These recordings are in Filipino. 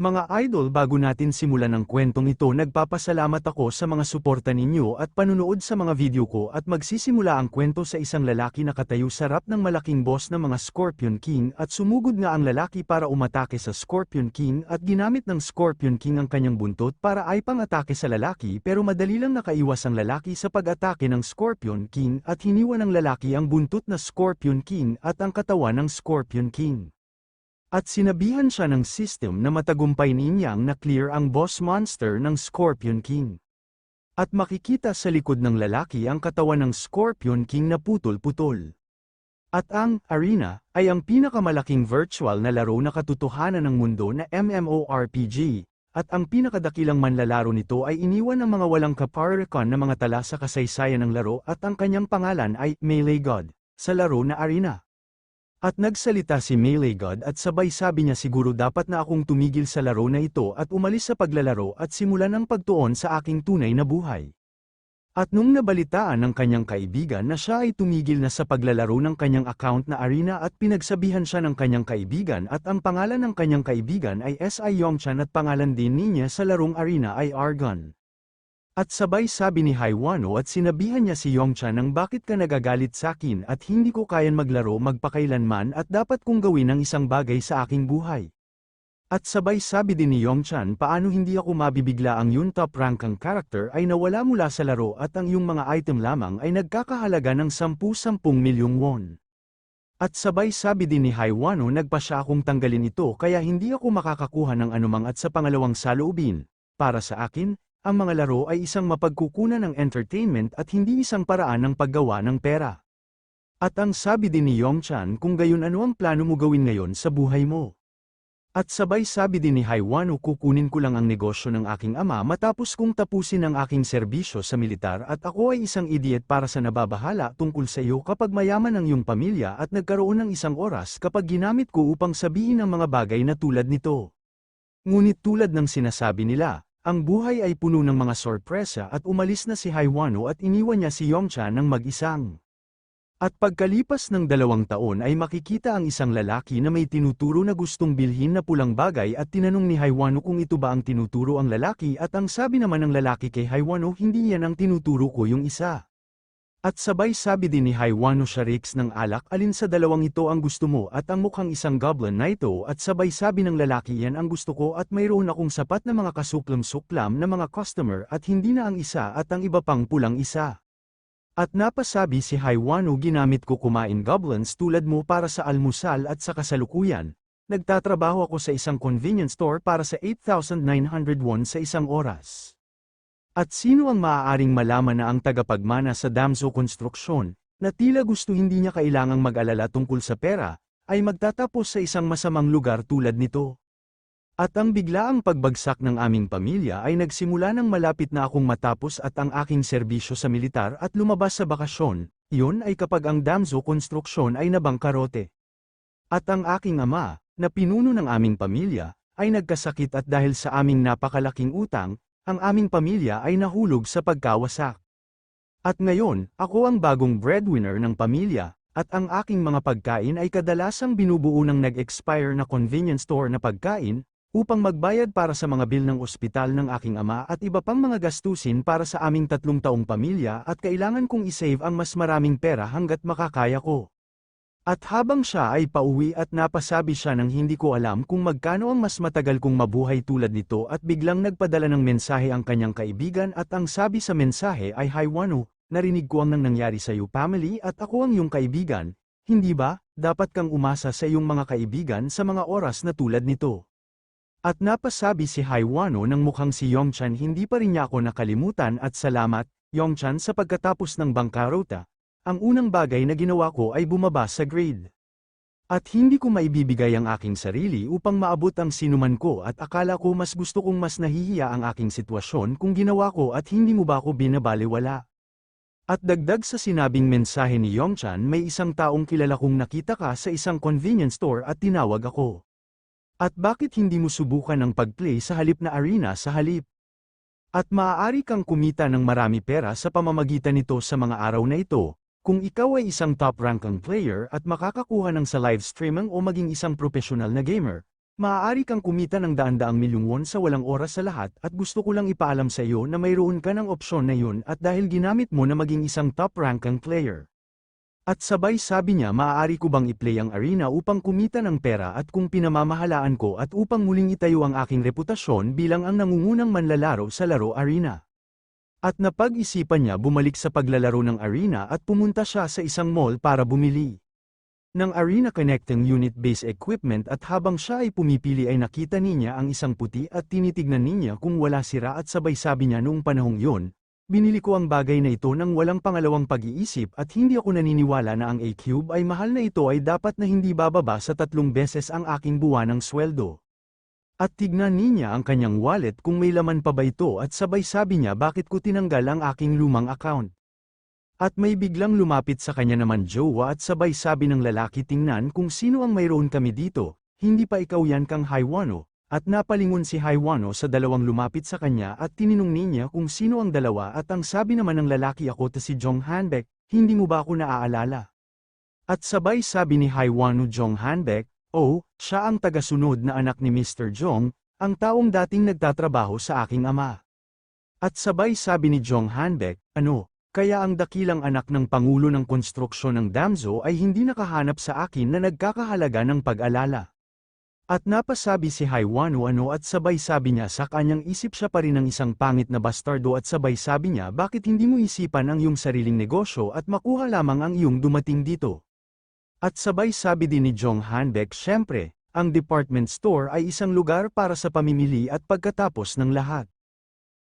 Mga idol bago natin simulan ang kwentong ito nagpapasalamat ako sa mga suporta ninyo at panunood sa mga video ko at magsisimula ang kwento sa isang lalaki na katayo sa rap ng malaking boss ng mga Scorpion King at sumugod nga ang lalaki para umatake sa Scorpion King at ginamit ng Scorpion King ang kanyang buntot para ay pang-atake sa lalaki pero madali lang nakaiwas ang lalaki sa pag-atake ng Scorpion King at hiniwa ng lalaki ang buntot na Scorpion King at ang katawan ng Scorpion King. At sinabihan siya ng system na matagumpay ninyang na-clear ang boss monster ng Scorpion King. At makikita sa likod ng lalaki ang katawan ng Scorpion King na putol-putol. At ang arena ay ang pinakamalaking virtual na laro na katotohanan ng mundo na MMORPG, at ang pinakadakilang manlalaro nito ay iniwan ng mga walang kaparikon na mga tala sa kasaysayan ng laro at ang kanyang pangalan ay Melee God, sa laro na arena. At nagsalita si Melee God at sabay sabi niya siguro dapat na akong tumigil sa laro na ito at umalis sa paglalaro at simulan ang pagtuon sa aking tunay na buhay. At nung nabalitaan ng kanyang kaibigan na siya ay tumigil na sa paglalaro ng kanyang account na arena at pinagsabihan siya ng kanyang kaibigan at ang pangalan ng kanyang kaibigan ay S.I. Yongchan at pangalan din niya sa larong arena ay Argon. At sabay sabi ni Haiwano at sinabihan niya si Yongchan ng bakit ka nagagalit sa akin at hindi ko kayan maglaro magpakailanman at dapat kong gawin ang isang bagay sa aking buhay. At sabay sabi din ni Yongchan paano hindi ako mabibigla ang yun top rank ang character ay nawala mula sa laro at ang yung mga item lamang ay nagkakahalaga ng 10-10 milyong won. At sabay sabi din ni Haiwano nagpa siya akong tanggalin ito kaya hindi ako makakakuha ng anumang at sa pangalawang saloobin. Para sa akin, ang mga laro ay isang mapagkukunan ng entertainment at hindi isang paraan ng paggawa ng pera. At ang sabi din ni Yongchan kung gayon ano ang plano mo gawin ngayon sa buhay mo. At sabay sabi din ni Haiwano kukunin ko lang ang negosyo ng aking ama matapos kong tapusin ang aking serbisyo sa militar at ako ay isang idiot para sa nababahala tungkol sa iyo kapag mayaman ang iyong pamilya at nagkaroon ng isang oras kapag ginamit ko upang sabihin ang mga bagay na tulad nito. Ngunit tulad ng sinasabi nila, ang buhay ay puno ng mga sorpresa at umalis na si Haiwano at iniwan niya si Yongchan ng mag-isang. At pagkalipas ng dalawang taon ay makikita ang isang lalaki na may tinuturo na gustong bilhin na pulang bagay at tinanong ni Haiwano kung ito ba ang tinuturo ang lalaki at ang sabi naman ng lalaki kay Haiwano hindi yan ang tinuturo ko yung isa. At sabay sabi din ni Haiwano Sharix ng alak alin sa dalawang ito ang gusto mo at ang mukhang isang goblin na ito at sabay sabi ng lalaki yan ang gusto ko at mayroon akong sapat na mga kasuklam-suklam na mga customer at hindi na ang isa at ang iba pang pulang isa. At napasabi si Haiwano ginamit ko kumain goblins tulad mo para sa almusal at sa kasalukuyan. Nagtatrabaho ako sa isang convenience store para sa 8,900 won sa isang oras. At sino ang maaaring malaman na ang tagapagmana sa Damso Konstruksyon, na tila gusto hindi niya kailangang mag-alala tungkol sa pera, ay magtatapos sa isang masamang lugar tulad nito. At ang biglaang pagbagsak ng aming pamilya ay nagsimula nang malapit na akong matapos at ang aking serbisyo sa militar at lumabas sa bakasyon, iyon ay kapag ang Damso Konstruksyon ay nabangkarote. At ang aking ama, na pinuno ng aming pamilya, ay nagkasakit at dahil sa aming napakalaking utang, ang aming pamilya ay nahulog sa pagkawasak. At ngayon, ako ang bagong breadwinner ng pamilya, at ang aking mga pagkain ay kadalasang binubuo ng nag-expire na convenience store na pagkain, upang magbayad para sa mga bil ng ospital ng aking ama at iba pang mga gastusin para sa aming tatlong taong pamilya at kailangan kong isave ang mas maraming pera hanggat makakaya ko. At habang siya ay pauwi at napasabi siya ng hindi ko alam kung magkano ang mas matagal kong mabuhay tulad nito at biglang nagpadala ng mensahe ang kanyang kaibigan at ang sabi sa mensahe ay Hi Wano, narinig ko ang nang nangyari sa iyo family at ako ang iyong kaibigan, hindi ba, dapat kang umasa sa iyong mga kaibigan sa mga oras na tulad nito. At napasabi si Haiwano ng mukhang si Yongchan hindi pa rin niya ako nakalimutan at salamat, Yongchan sa pagkatapos ng bangkarota. Ang unang bagay na ginawa ko ay bumaba sa grade. At hindi ko maibibigay ang aking sarili upang maabot ang sinuman ko at akala ko mas gusto kong mas nahihiya ang aking sitwasyon kung ginawa ko at hindi mo ba ako binabaliwala. At dagdag sa sinabing mensahe ni Yongchan may isang taong kilala kong nakita ka sa isang convenience store at tinawag ako. At bakit hindi mo subukan ang pag-play sa halip na arena sa halip? At maaari kang kumita ng marami pera sa pamamagitan nito sa mga araw na ito, kung ikaw ay isang top-rankang player at makakakuha ng sa live streaming o maging isang profesional na gamer. Maaari kang kumita ng daan-daang milyong won sa walang oras sa lahat at gusto ko lang ipaalam sa iyo na mayroon ka ng opsyon na yun at dahil ginamit mo na maging isang top-rankang player. At sabay sabi niya maaari ko bang i-play ang arena upang kumita ng pera at kung pinamamahalaan ko at upang muling itayo ang aking reputasyon bilang ang nangungunang manlalaro sa laro arena. At napag-isipan niya bumalik sa paglalaro ng arena at pumunta siya sa isang mall para bumili ng arena connecting unit-based equipment at habang siya ay pumipili ay nakita niya ang isang puti at tinitignan niya kung wala sira at sabay sabi niya noong panahong yun, binili ko ang bagay na ito nang walang pangalawang pag-iisip at hindi ako naniniwala na ang A-Cube ay mahal na ito ay dapat na hindi bababa sa tatlong beses ang aking buwanang sweldo. At tignan niya ang kanyang wallet kung may laman pa ba ito at sabay sabi niya bakit ko tinanggal ang aking lumang account. At may biglang lumapit sa kanya naman jowa at sabay sabi ng lalaki tingnan kung sino ang mayroon kami dito, hindi pa ikaw yan kang Haiwano, at napalingon si Haiwano sa dalawang lumapit sa kanya at tininong niya kung sino ang dalawa at ang sabi naman ng lalaki ako ta si Jong Hanbek, hindi mo ba ako naaalala? At sabay sabi ni Haiwano Jong Hanbek, oh, siya ang tagasunod na anak ni Mr. Jong, ang taong dating nagtatrabaho sa aking ama. At sabay sabi ni Jong Hanbek, ano, kaya ang dakilang anak ng Pangulo ng Konstruksyon ng Damzo ay hindi nakahanap sa akin na nagkakahalaga ng pag-alala. At napasabi si Haiwano ano at sabay sabi niya sa kanyang isip siya pa rin ng isang pangit na bastardo at sabay sabi niya bakit hindi mo isipan ang iyong sariling negosyo at makuha lamang ang iyong dumating dito. At sabay sabi din ni Jong Hanbek syempre, ang department store ay isang lugar para sa pamimili at pagkatapos ng lahat.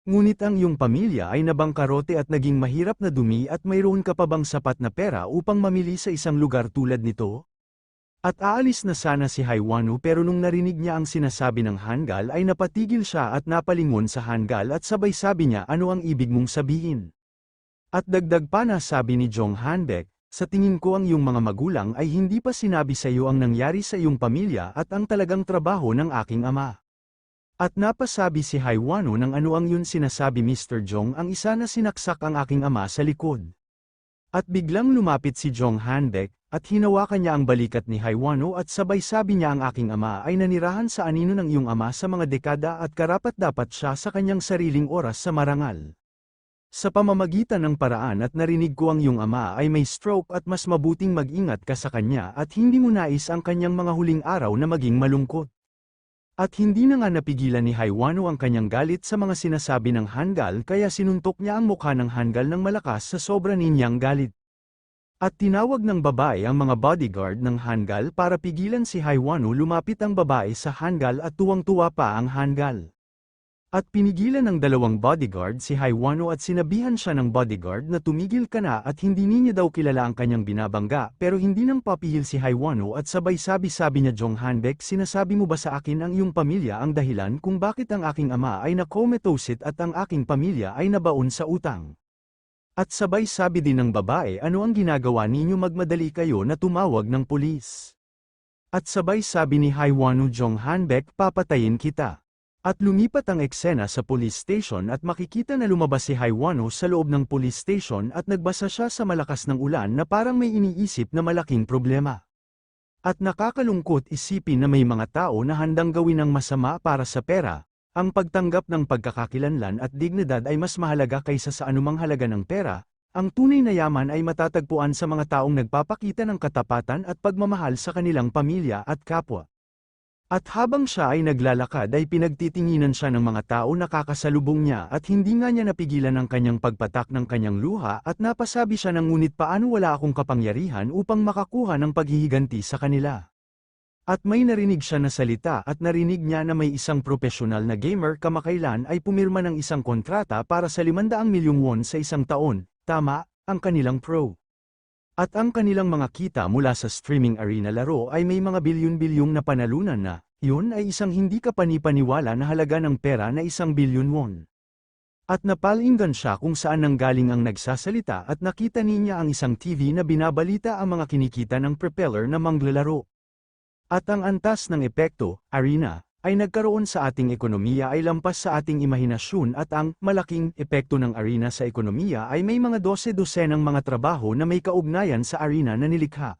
Ngunit ang iyong pamilya ay nabangkarote at naging mahirap na dumi at mayroon ka pa bang sapat na pera upang mamili sa isang lugar tulad nito? At aalis na sana si Haiwanu pero nung narinig niya ang sinasabi ng Hangal ay napatigil siya at napalingon sa Hangal at sabay sabi niya ano ang ibig mong sabihin. At dagdag pa na sabi ni Jong Hanbek, sa tingin ko ang iyong mga magulang ay hindi pa sinabi sa iyo ang nangyari sa iyong pamilya at ang talagang trabaho ng aking ama. At napasabi si Haiwano ng ano ang yun sinasabi Mr. Jong ang isa na sinaksak ang aking ama sa likod. At biglang lumapit si Jong Hanbek, at hinawakan niya ang balikat ni Haiwano at sabay sabi niya ang aking ama ay nanirahan sa anino ng iyong ama sa mga dekada at karapat dapat siya sa kanyang sariling oras sa marangal. Sa pamamagitan ng paraan at narinig ko ang iyong ama ay may stroke at mas mabuting mag-ingat ka sa kanya at hindi mo nais ang kanyang mga huling araw na maging malungkot. At hindi na nga napigilan ni Haiwano ang kanyang galit sa mga sinasabi ng Hangal kaya sinuntok niya ang mukha ng Hangal ng malakas sa sobra ninyang galit. At tinawag ng babae ang mga bodyguard ng Hangal para pigilan si Haiwano lumapit ang babae sa Hangal at tuwang-tuwa pa ang Hangal. At pinigilan ng dalawang bodyguard si Haiwano at sinabihan siya ng bodyguard na tumigil ka na at hindi niya daw kilala ang kanyang binabangga pero hindi nang papihil si Haiwano at sabay sabi-sabi niya Jong Hanbek sinasabi mo ba sa akin ang iyong pamilya ang dahilan kung bakit ang aking ama ay nakometosit at ang aking pamilya ay nabaon sa utang. At sabay sabi din ng babae ano ang ginagawa ninyo magmadali kayo na tumawag ng pulis. At sabay sabi ni Haiwano Jong Hanbek papatayin kita. At lumipat ang eksena sa police station at makikita na lumabas si Haiwano sa loob ng police station at nagbasa siya sa malakas ng ulan na parang may iniisip na malaking problema. At nakakalungkot isipin na may mga tao na handang gawin ng masama para sa pera, ang pagtanggap ng pagkakakilanlan at dignidad ay mas mahalaga kaysa sa anumang halaga ng pera, ang tunay na yaman ay matatagpuan sa mga taong nagpapakita ng katapatan at pagmamahal sa kanilang pamilya at kapwa. At habang siya ay naglalakad ay pinagtitinginan siya ng mga tao na kakasalubong niya at hindi nga niya napigilan ang kanyang pagpatak ng kanyang luha at napasabi siya ng ngunit paano wala akong kapangyarihan upang makakuha ng paghihiganti sa kanila. At may narinig siya na salita at narinig niya na may isang profesional na gamer kamakailan ay pumirma ng isang kontrata para sa 500 milyong won sa isang taon, tama, ang kanilang pro. At ang kanilang mga kita mula sa streaming arena laro ay may mga bilyon-bilyong na panalunan na, yun ay isang hindi ka panipaniwala na halaga ng pera na isang bilyon won. At napalinggan siya kung saan nanggaling ang nagsasalita at nakita niya ang isang TV na binabalita ang mga kinikita ng propeller na manglalaro. At ang antas ng epekto, arena, ay nagkaroon sa ating ekonomiya ay lampas sa ating imahinasyon at ang malaking epekto ng arena sa ekonomiya ay may mga dose-dosenang mga trabaho na may kaugnayan sa arena na nilikha.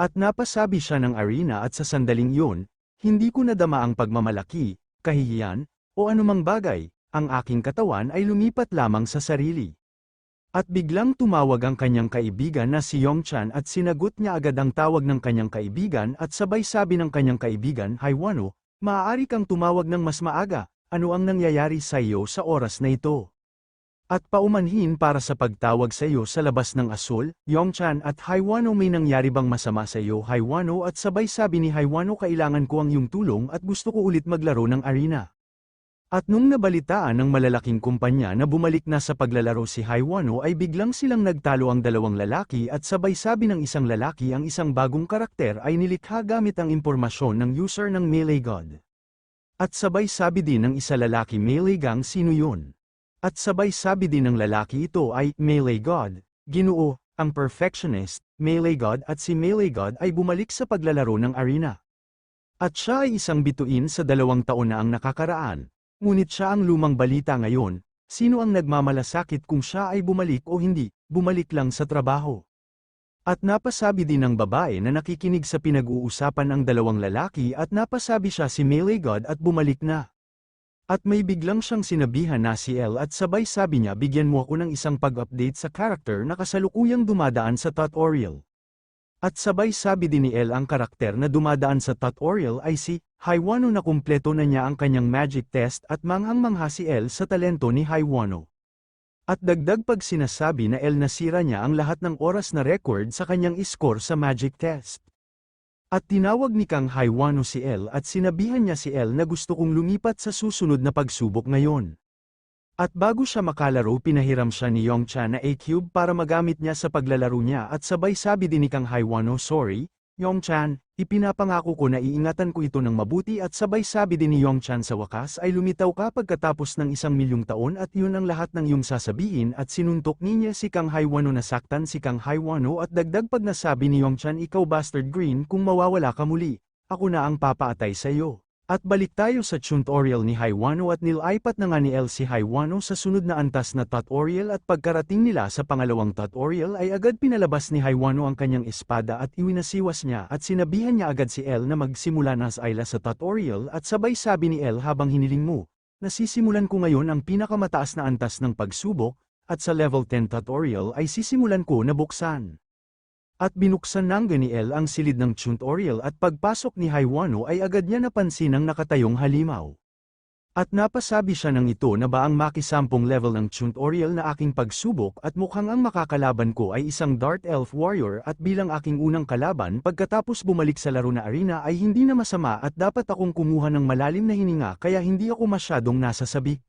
At napasabi siya ng arena at sa sandaling yun, Hindi ko nadama ang pagmamalaki, kahihiyan, o anumang bagay, ang aking katawan ay lumipat lamang sa sarili. At biglang tumawag ang kanyang kaibigan na si Yongchan at sinagot niya agad ang tawag ng kanyang kaibigan at sabay sabi ng kanyang kaibigan, Haiwano, maaari kang tumawag ng mas maaga, ano ang nangyayari sa iyo sa oras na ito? At paumanhin para sa pagtawag sa iyo sa labas ng asul, Yongchan at Haiwano may nangyari bang masama sa iyo Haiwano at sabay sabi ni Haiwano kailangan ko ang iyong tulong at gusto ko ulit maglaro ng arena. At nung nabalitaan ng malalaking kumpanya na bumalik na sa paglalaro si Haiwano ay biglang silang nagtalo ang dalawang lalaki at sabay sabi ng isang lalaki ang isang bagong karakter ay nilikha gamit ang impormasyon ng user ng Melee God. At sabay sabi din ng isa lalaki Melee Gang sino yun. At sabay sabi din ng lalaki ito ay Melee God, Ginoo, ang perfectionist, Melee God at si Melee God ay bumalik sa paglalaro ng arena. At siya ay isang bituin sa dalawang taon na ang nakakaraan, ngunit siya ang lumang balita ngayon, sino ang nagmamalasakit kung siya ay bumalik o hindi, bumalik lang sa trabaho. At napasabi din ng babae na nakikinig sa pinag-uusapan ang dalawang lalaki at napasabi siya si Melee God at bumalik na. At may biglang siyang sinabihan na si El at sabay sabi niya bigyan mo ako ng isang pag-update sa character na kasalukuyang dumadaan sa tutorial. At sabay sabi din ni El ang karakter na dumadaan sa tutorial ay si Haiwano na kumpleto na niya ang kanyang magic test at manghang-mangha si El sa talento ni Haiwano. At dagdag pag sinasabi na El nasira niya ang lahat ng oras na record sa kanyang score sa magic test. At tinawag ni Kang Haiwano si El at sinabihan niya si El na gusto kong lumipat sa susunod na pagsubok ngayon. At bago siya makalaro pinahiram siya ni Yongchan na A-Cube para magamit niya sa paglalaro niya at sabay sabi din ni Kang Haiwano sorry, Yongchan, ipinapangako ko na iingatan ko ito ng mabuti at sabay sabi din ni Yongchan sa wakas ay lumitaw ka pagkatapos ng isang milyong taon at yun ang lahat ng iyong sasabihin at sinuntok niya si Kang Haiwano na saktan si Kang Haiwano at dagdag pag nasabi ni Yongchan ikaw bastard green kung mawawala ka muli, ako na ang papaatay sa iyo. At balik tayo sa tutorial ni Haiwano at nilaipat na nga ni El si Haiwano sa sunod na antas na tutorial at pagkarating nila sa pangalawang tutorial ay agad pinalabas ni Haiwano ang kanyang espada at iwinasiwas niya at sinabihan niya agad si El na magsimula na sa Ayla sa tutorial at sabay sabi ni El habang hiniling mo, nasisimulan ko ngayon ang pinakamataas na antas ng pagsubok, at sa level 10 tutorial ay sisimulan ko na buksan. At binuksan ng Ganiel ang silid ng tutorial at pagpasok ni Haiwano ay agad niya napansin ang nakatayong halimaw. At napasabi siya ng ito na ba ang makisampung level ng tutorial na aking pagsubok at mukhang ang makakalaban ko ay isang Dart Elf Warrior at bilang aking unang kalaban pagkatapos bumalik sa laro na arena ay hindi na masama at dapat akong kumuha ng malalim na hininga kaya hindi ako masyadong nasasabik.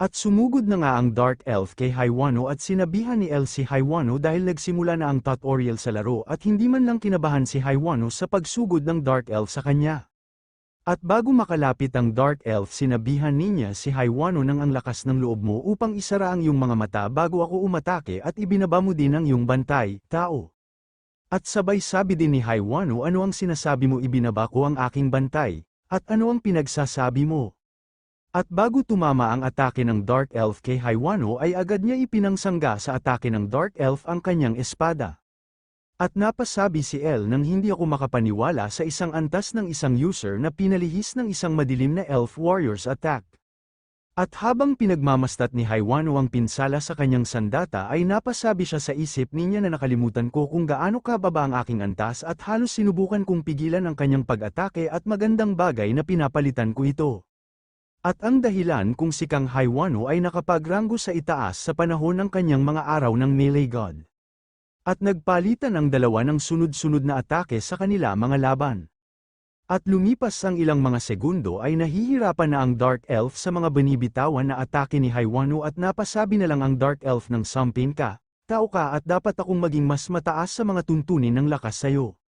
At sumugod na nga ang Dark Elf kay Haiwano at sinabihan ni El si Haiwano dahil nagsimula na ang tutorial sa laro at hindi man lang kinabahan si Haiwano sa pagsugod ng Dark Elf sa kanya. At bago makalapit ang Dark Elf sinabihan niya si Haiwano ng ang lakas ng loob mo upang isara ang iyong mga mata bago ako umatake at ibinaba mo din ang iyong bantay, tao. At sabay sabi din ni Haiwano ano ang sinasabi mo ibinaba ko ang aking bantay, at ano ang pinagsasabi mo. At bago tumama ang atake ng Dark Elf kay Haiwano ay agad niya ipinangsangga sa atake ng Dark Elf ang kanyang espada. At napasabi si El nang hindi ako makapaniwala sa isang antas ng isang user na pinalihis ng isang madilim na Elf Warriors attack. At habang pinagmamastat ni Haiwano ang pinsala sa kanyang sandata ay napasabi siya sa isip niya na nakalimutan ko kung gaano kababa ang aking antas at halos sinubukan kong pigilan ang kanyang pag-atake at magandang bagay na pinapalitan ko ito. At ang dahilan kung si Kang Haiwano ay nakapagranggo sa itaas sa panahon ng kanyang mga araw ng Melee God. At nagpalitan ang dalawa ng sunod-sunod na atake sa kanila mga laban. At lumipas ang ilang mga segundo ay nahihirapan na ang Dark Elf sa mga binibitawan na atake ni Haiwano at napasabi na lang ang Dark Elf ng sampin ka, tao ka at dapat akong maging mas mataas sa mga tuntunin ng lakas sayo.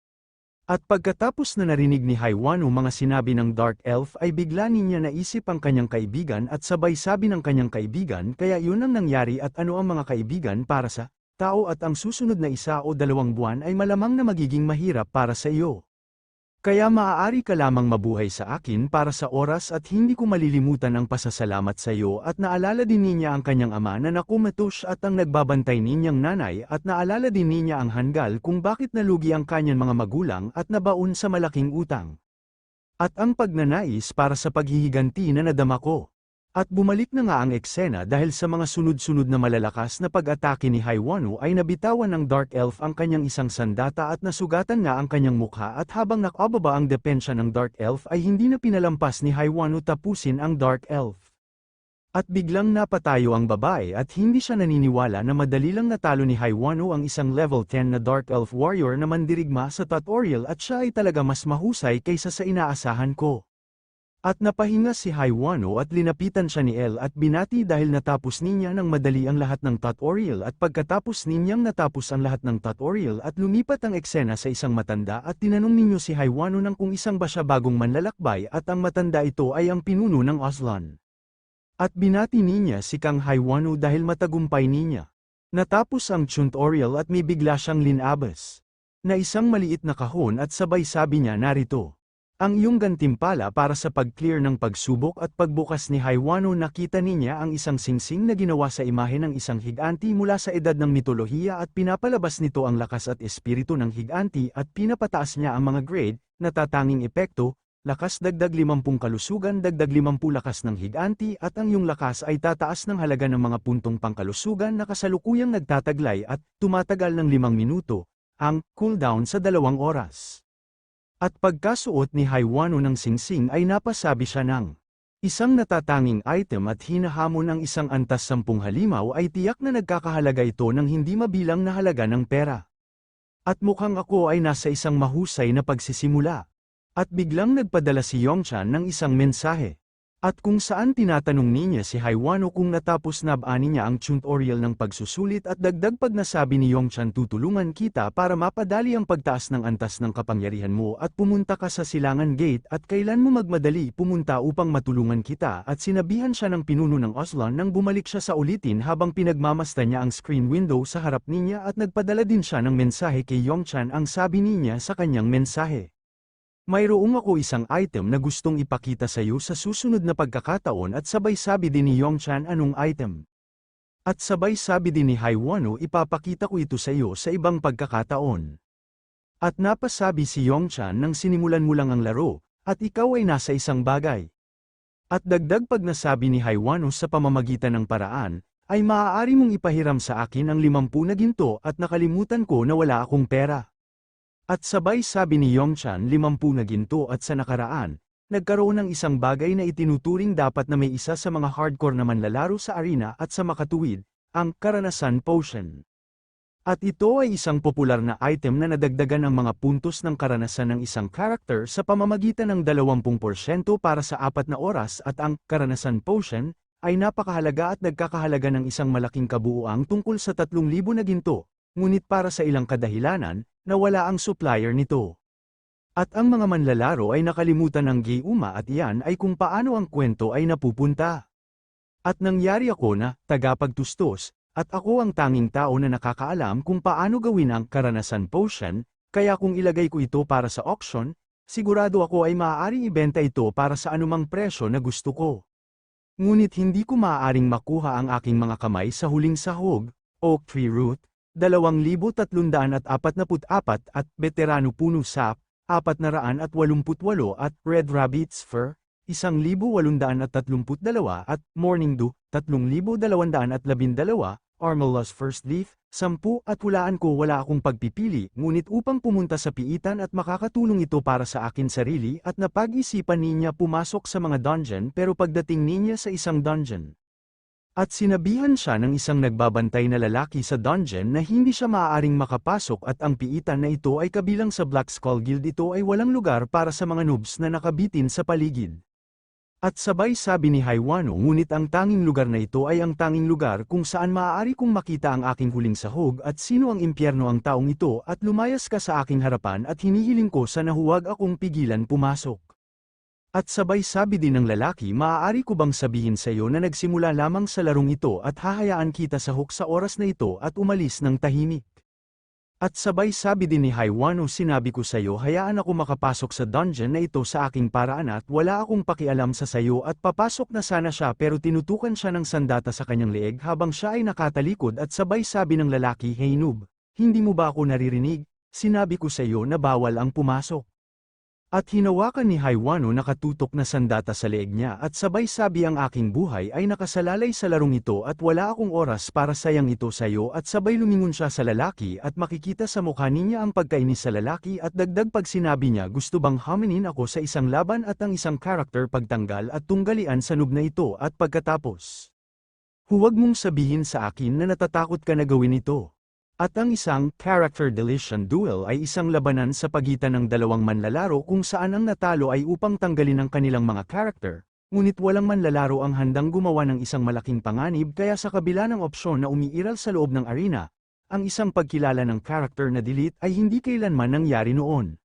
At pagkatapos na narinig ni Haiwano mga sinabi ng Dark Elf ay bigla niya naisip ang kanyang kaibigan at sabay sabi ng kanyang kaibigan kaya yun ang nangyari at ano ang mga kaibigan para sa tao at ang susunod na isa o dalawang buwan ay malamang na magiging mahirap para sa iyo. Kaya maaari ka lamang mabuhay sa akin para sa oras at hindi ko malilimutan ang pasasalamat sa iyo at naalala din niya ang kanyang ama na nakumatos at ang nagbabantay ninyang nanay at naalala din niya ang hanggal kung bakit nalugi ang kanyang mga magulang at nabaon sa malaking utang. At ang pagnanais para sa paghihiganti na nadama ko. At bumalik na nga ang eksena dahil sa mga sunod-sunod na malalakas na pag-atake ni Haiwano ay nabitawan ng Dark Elf ang kanyang isang sandata at nasugatan nga ang kanyang mukha at habang nakababa ang depensya ng Dark Elf ay hindi na pinalampas ni Haiwano tapusin ang Dark Elf. At biglang napatayo ang babae at hindi siya naniniwala na madali lang natalo ni Haiwano ang isang level 10 na Dark Elf Warrior na mandirigma sa tutorial at siya ay talaga mas mahusay kaysa sa inaasahan ko. At napahinga si Haiwano at linapitan siya ni El at binati dahil natapos niya ng madali ang lahat ng tutorial at pagkatapos ninyang natapos ang lahat ng tutorial at lumipat ang eksena sa isang matanda at tinanong ninyo si Haiwano ng kung isang ba siya bagong manlalakbay at ang matanda ito ay ang pinuno ng Oslan. At binati niya si Kang Haiwano dahil matagumpay niya. Natapos ang tutorial at may bigla siyang linabas. Na isang maliit na kahon at sabay sabi niya narito. Ang iyong gantimpala para sa pag-clear ng pagsubok at pagbukas ni Haiwano nakita niya ang isang singsing na ginawa sa imahe ng isang higanti mula sa edad ng mitolohiya at pinapalabas nito ang lakas at espiritu ng higanti at pinapataas niya ang mga grade, natatanging epekto, lakas dagdag 50 kalusugan dagdag 50 lakas ng higanti at ang iyong lakas ay tataas ng halaga ng mga puntong pangkalusugan na kasalukuyang nagtataglay at tumatagal ng 5 minuto, ang cooldown sa dalawang oras. At pagkasuot ni Haiwano ng singsing ay napasabi siya ng isang natatanging item at hinahamon ng isang antas sampung halimaw ay tiyak na nagkakahalaga ito ng hindi mabilang na halaga ng pera. At mukhang ako ay nasa isang mahusay na pagsisimula. At biglang nagpadala si Yongchan ng isang mensahe. At kung saan tinatanong niya si Haiwano kung natapos na ba niya ang tutorial ng pagsusulit at dagdag pag nasabi ni Yongchan tutulungan kita para mapadali ang pagtaas ng antas ng kapangyarihan mo at pumunta ka sa silangan gate at kailan mo magmadali pumunta upang matulungan kita at sinabihan siya ng pinuno ng Oslan nang bumalik siya sa ulitin habang pinagmamasta niya ang screen window sa harap niya at nagpadala din siya ng mensahe kay Yongchan ang sabi niya sa kanyang mensahe. Mayroong ako isang item na gustong ipakita sa iyo sa susunod na pagkakataon at sabay sabi din ni Yongchan anong item. At sabay sabi din ni Haiwano ipapakita ko ito sa iyo sa ibang pagkakataon. At napasabi si Yongchan nang sinimulan mo lang ang laro, at ikaw ay nasa isang bagay. At dagdag pag nasabi ni Haiwano sa pamamagitan ng paraan, ay maaari mong ipahiram sa akin ang limampu na ginto at nakalimutan ko na wala akong pera. At sabay sabi ni Yongchan limampu na ginto at sa nakaraan, nagkaroon ng isang bagay na itinuturing dapat na may isa sa mga hardcore na manlalaro sa arena at sa makatuwid, ang Karanasan Potion. At ito ay isang popular na item na nadagdagan ang mga puntos ng karanasan ng isang character sa pamamagitan ng 20% para sa apat na oras at ang Karanasan Potion ay napakahalaga at nagkakahalaga ng isang malaking kabuuang tungkol sa 3,000 na ginto, ngunit para sa ilang kadahilanan, na wala ang supplier nito. At ang mga manlalaro ay nakalimutan ng giuma at iyan ay kung paano ang kwento ay napupunta. At nangyari ako na, tagapagtustos, at ako ang tanging tao na nakakaalam kung paano gawin ang karanasan potion, kaya kung ilagay ko ito para sa auction, sigurado ako ay maaaring ibenta ito para sa anumang presyo na gusto ko. Ngunit hindi ko maaaring makuha ang aking mga kamay sa huling sahog, oak tree root, 2,344 at Veterano Puno Sap, 488 at Red Rabbit's Fur, 1,832 at Morning Dew, 3,212, Armalus First Leaf, 10 at hulaan ko wala akong pagpipili ngunit upang pumunta sa piitan at makakatulong ito para sa akin sarili at napag-isipan niya pumasok sa mga dungeon pero pagdating niya sa isang dungeon, at sinabihan siya ng isang nagbabantay na lalaki sa dungeon na hindi siya maaaring makapasok at ang piitan na ito ay kabilang sa Black Skull Guild ito ay walang lugar para sa mga noobs na nakabitin sa paligid. At sabay sabi ni Haiwano ngunit ang tanging lugar na ito ay ang tanging lugar kung saan maaari kong makita ang aking huling sahog at sino ang impyerno ang taong ito at lumayas ka sa aking harapan at hinihiling ko sa nahuwag akong pigilan pumasok. At sabay sabi din ng lalaki maaari ko bang sabihin sa iyo na nagsimula lamang sa larong ito at hahayaan kita sa hook sa oras na ito at umalis ng tahimik. At sabay sabi din ni Haiwano sinabi ko sa iyo hayaan ako makapasok sa dungeon na ito sa aking paraan at wala akong pakialam sa sayo at papasok na sana siya pero tinutukan siya ng sandata sa kanyang leeg habang siya ay nakatalikod at sabay sabi ng lalaki Hey noob, hindi mo ba ako naririnig? Sinabi ko sa iyo na bawal ang pumasok. At hinawakan ni Haiwano nakatutok na sandata sa leeg niya at sabay sabi ang aking buhay ay nakasalalay sa larong ito at wala akong oras para sayang ito sa iyo at sabay lumingon siya sa lalaki at makikita sa mukha niya ang pagkainis sa lalaki at dagdag pag sinabi niya gusto bang haminin ako sa isang laban at ang isang karakter pagtanggal at tunggalian sa noob na ito at pagkatapos. Huwag mong sabihin sa akin na natatakot ka na gawin ito. At ang isang character deletion duel ay isang labanan sa pagitan ng dalawang manlalaro kung saan ang natalo ay upang tanggalin ang kanilang mga character, ngunit walang manlalaro ang handang gumawa ng isang malaking panganib kaya sa kabila ng opsyon na umiiral sa loob ng arena, ang isang pagkilala ng character na delete ay hindi kailanman nangyari noon.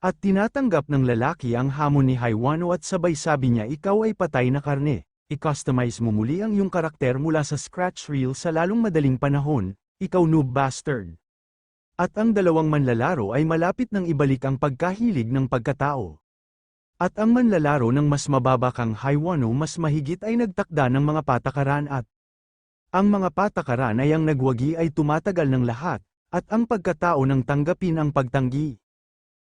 At tinatanggap ng lalaki ang hamon ni Haiwano at sabay sabi niya ikaw ay patay na karne. I-customize mo muli ang iyong karakter mula sa scratch reel sa lalong madaling panahon, ikaw noob bastard. At ang dalawang manlalaro ay malapit nang ibalik ang pagkahilig ng pagkatao. At ang manlalaro ng mas mababa kang Haiwano mas mahigit ay nagtakda ng mga patakaran at ang mga patakaran ay ang nagwagi ay tumatagal ng lahat, at ang pagkatao ng tanggapin ang pagtanggi.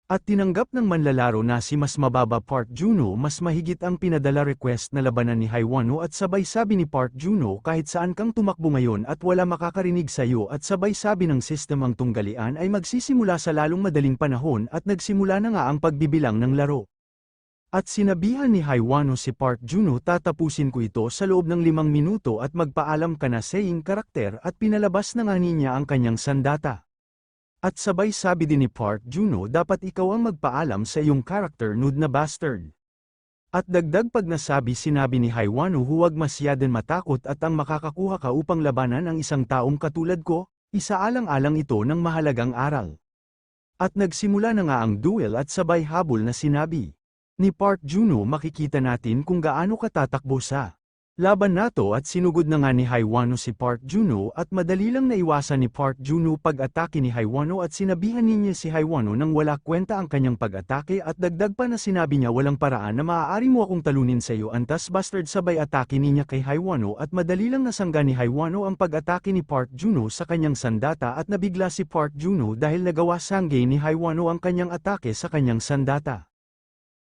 At tinanggap ng manlalaro na si mas mababa Park Juno mas mahigit ang pinadala request na labanan ni Haiwano at sabay sabi ni Park Juno kahit saan kang tumakbo ngayon at wala makakarinig sa iyo at sabay sabi ng system ang tunggalian ay magsisimula sa lalong madaling panahon at nagsimula na nga ang pagbibilang ng laro. At sinabihan ni Haiwano si Park Juno tatapusin ko ito sa loob ng limang minuto at magpaalam ka na sa iyong karakter at pinalabas na nga niya ang kanyang sandata. At sabay sabi din ni Park Juno dapat ikaw ang magpaalam sa iyong character nude na bastard. At dagdag pag nasabi sinabi ni Haiwano huwag masyaden matakot at ang makakakuha ka upang labanan ang isang taong katulad ko, isaalang-alang ito ng mahalagang aral. At nagsimula na nga ang duel at sabay habol na sinabi. Ni Park Juno makikita natin kung gaano katatakbo sa Laban nato at sinugod na nga ni Haiwano si Park Juno at madali lang naiwasan ni Park Juno pag-atake ni Haiwano at sinabihan niya si Haiwano nang wala kwenta ang kanyang pag-atake at dagdag pa na sinabi niya walang paraan na maaari mo akong talunin sa iyo antas bastard sabay atake niya kay Haiwano at madali lang nasangga ni Haiwano ang pag-atake ni Park Juno sa kanyang sandata at nabigla si Park Juno dahil nagawa sanggay ni Haiwano ang kanyang atake sa kanyang sandata.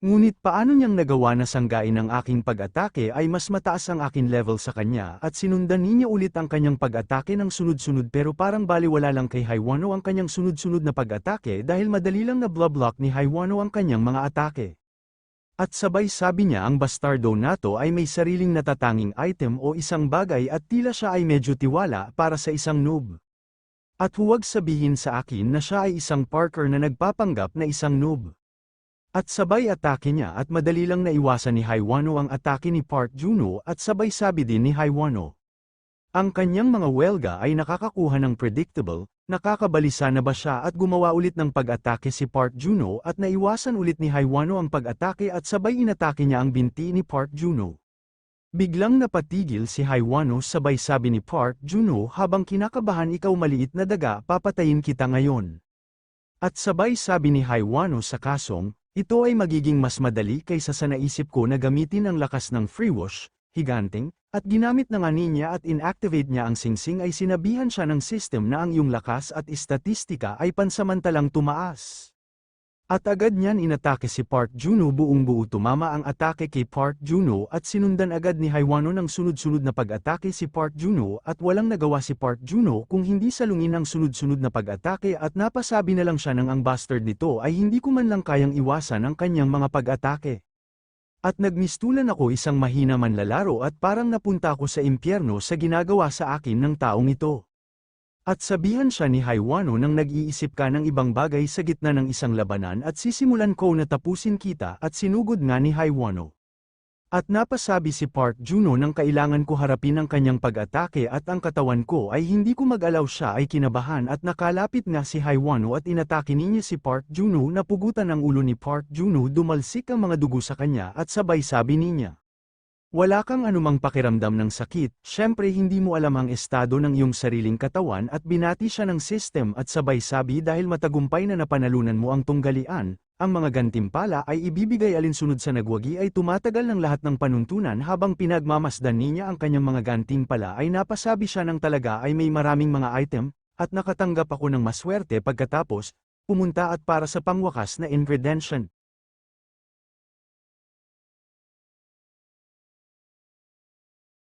Ngunit paano niyang nagawa na sanggain ang aking pag-atake ay mas mataas ang akin level sa kanya at sinundan niya ulit ang kanyang pag-atake ng sunod-sunod pero parang baliwala lang kay Haiwano ang kanyang sunod-sunod na pag-atake dahil madali lang na block ni Haiwano ang kanyang mga atake. At sabay sabi niya ang bastardo nato ay may sariling natatanging item o isang bagay at tila siya ay medyo tiwala para sa isang noob. At huwag sabihin sa akin na siya ay isang Parker na nagpapanggap na isang noob. At sabay atake niya at madali lang naiwasan ni Haiwano ang atake ni Park Juno at sabay sabi din ni Haiwano. Ang kanyang mga welga ay nakakakuha ng predictable, nakakabalisa na ba siya at gumawa ulit ng pag-atake si Park Juno at naiwasan ulit ni Haiwano ang pag-atake at sabay inatake niya ang binti ni Park Juno. Biglang napatigil si Haiwano sabay sabi ni Park Juno habang kinakabahan ikaw maliit na daga papatayin kita ngayon. At sabay sabi ni Haiwano sa kasong, ito ay magiging mas madali kaysa sa naisip ko na gamitin ang lakas ng free wash, higanting, at ginamit na nga niya at inactivate niya ang singsing ay sinabihan siya ng system na ang iyong lakas at istatistika ay pansamantalang tumaas. At agad niyan inatake si Park Juno buong buo tumama ang atake kay Park Juno at sinundan agad ni Haiwano ng sunod-sunod na pag-atake si Park Juno at walang nagawa si Park Juno kung hindi salungin ang sunod-sunod na pag-atake at napasabi na lang siya ng ang bastard nito ay hindi ko man lang kayang iwasan ang kanyang mga pag-atake. At nagmistulan ako isang mahina manlalaro at parang napunta ako sa impyerno sa ginagawa sa akin ng taong ito. At sabihan siya ni Haiwano nang nag-iisip ka ng ibang bagay sa gitna ng isang labanan at sisimulan ko na tapusin kita at sinugod nga ni Haiwano. At napasabi si Park Juno nang kailangan ko harapin ang kanyang pag-atake at ang katawan ko ay hindi ko mag-alaw siya ay kinabahan at nakalapit nga si Haiwano at inatake niya si Park Juno na pugutan ang ulo ni Park Juno dumalsik ang mga dugo sa kanya at sabay sabi niya. Wala kang anumang pakiramdam ng sakit, syempre hindi mo alam ang estado ng iyong sariling katawan at binati siya ng system at sabay sabi dahil matagumpay na napanalunan mo ang tunggalian, ang mga gantimpala ay ibibigay alinsunod sa nagwagi ay tumatagal ng lahat ng panuntunan habang pinagmamasdan niya ang kanyang mga gantimpala ay napasabi siya ng talaga ay may maraming mga item, at nakatanggap ako ng maswerte pagkatapos, pumunta at para sa pangwakas na ingredient.